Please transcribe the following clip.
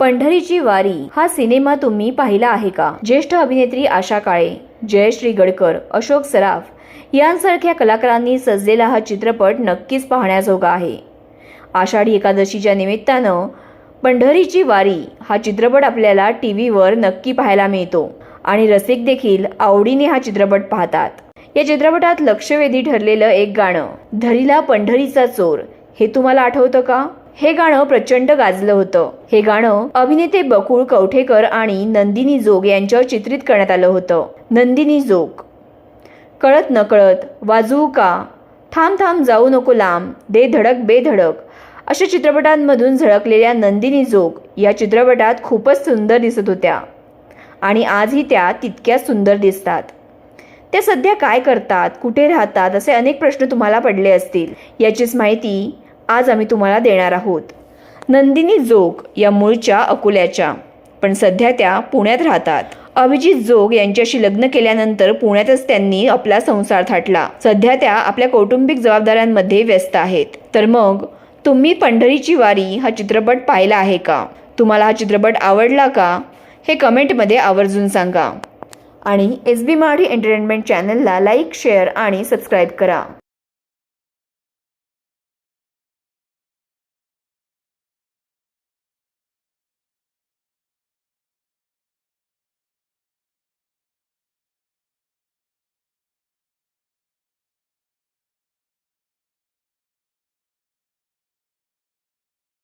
पंढरीची वारी. हा सिनेमा तुम्ही पाहिला आहे का? ज्येष्ठ अभिनेत्री आशा काळे जयश्री गडकर अशोक सराफ यांसारख्या कलाकारांनी सजलेला हा चित्रपट नक्कीच पाहण्याजोगा आहे. आषाढी एकादशीच्या निमित्तानं पंढरीची वारी हा चित्रपट आपल्याला टी व्हीवर नक्की पाहायला मिळतो आणि रसिक देखील आवडीने हा चित्रपट पाहतात. या चित्रपटात लक्षवेधी ठरलेलं एक गाणं धरीला पंढरीचा चोर हे तुम्हाला आठवतं का? हे गाणं प्रचंड गाजलं होतं. हे गाणं अभिनेते बकुळ कवठेकर आणि नंदिनी जोग यांच्यावर चित्रित करण्यात आलं होतं. नंदिनी जोग. कळत नकळत वाजू का? थांब थांब जाऊ नको लांब दे धडक बेधडक अशा चित्रपटांमधून झळकलेल्या नंदिनी जोग या चित्रपटात खूपच सुंदर दिसत होत्या. आणि आजही त्या तितक्याच सुंदर दिसतात. त्या सध्या काय करतात कुठे राहतात असे अनेक प्रश्न तुम्हाला पडले असतील. याचीच माहिती आज आम्ही तुम्हाला देणार आहोत. नंदिनी जोग या मूळच्या अकोल्याच्या पण सध्या त्या पुण्यात राहतात. अभिजित जोग यांच्याशी लग्न केल्यानंतर पुण्यातच त्यांनी आपला संसार थाटला. सध्या त्या आपल्या कौटुंबिक जबाबदाऱ्यांमध्ये व्यस्त आहेत. तर मग तुम्ही पंढरीची वारी हा चित्रपट पाहिला आहे का? तुम्हाला हा चित्रपट आवडला का? हे कमेंटमध्ये आवर्जून सांगा. आणि एस बी माढी एंटरटेनमेंट चॅनलला लाईक शेअर आणि सबस्क्राईब करा.